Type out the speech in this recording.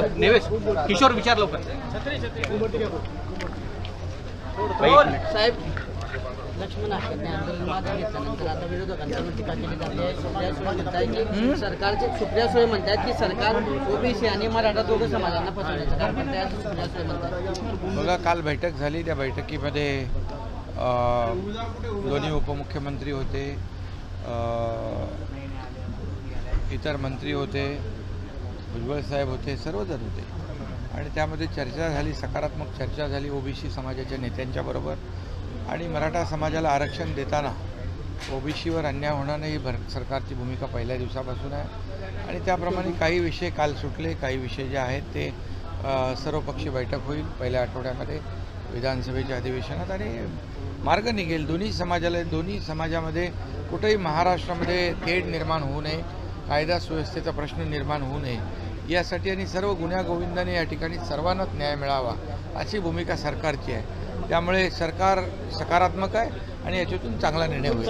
नेवेश किशोर विचार लवकर. साहेब लक्ष्मण आखेरने आंदोलन मागे घेतल्यानंतर आता विरोधकांकडून टीका केली जाते. की सरकारचे सुप्रिया सुळे म्हणतात की सरकार ओबीसी आणि मराठा दोघं समाजांना फसवण्याचं काम करते असं सुप्रिया सुळे म्हणतात. बघा काल बैठक झाली. त्या बैठकीमध्ये दोन्ही उपमुख्यमंत्री होते इतर मंत्री होते. भुजबळ साहेब होते सर्वजण होते. आणि त्यामध्ये चर्चा झाली सकारात्मक चर्चा झाली ओबीसी समाजाच्या नेत्यांच्याबरोबर आणि मराठा समाजाला आरक्षण देताना ओबीसीवर अन्याय होणार नाही ही भर सरकारची भूमिका पहिल्या दिवसापासून आहे. आणि त्याप्रमाणे काही विषय काल सुटले काही विषय जे आहेत ते सर्वपक्षीय बैठक होईल पहिल्या आठवड्यामध्ये विधानसभेच्या अधिवेशनात. आणि मार्ग निघेल. दोन्ही समाजाला दोन्ही समाजामध्ये कुठेही महाराष्ट्रामध्ये तेढ निर्माण होऊ नये कायदा सुव्यवस्थेचा प्रश्न निर्माण होऊ नये यासाठी आणि सर्व गुन्ह्यागोविंदाने या ठिकाणी सर्वांनाच न्याय मिळावा अशी भूमिका सरकारची आहे. त्यामुळे सरकार सकारात्मक आहे आणि याच्यातून चांगला निर्णय होईल.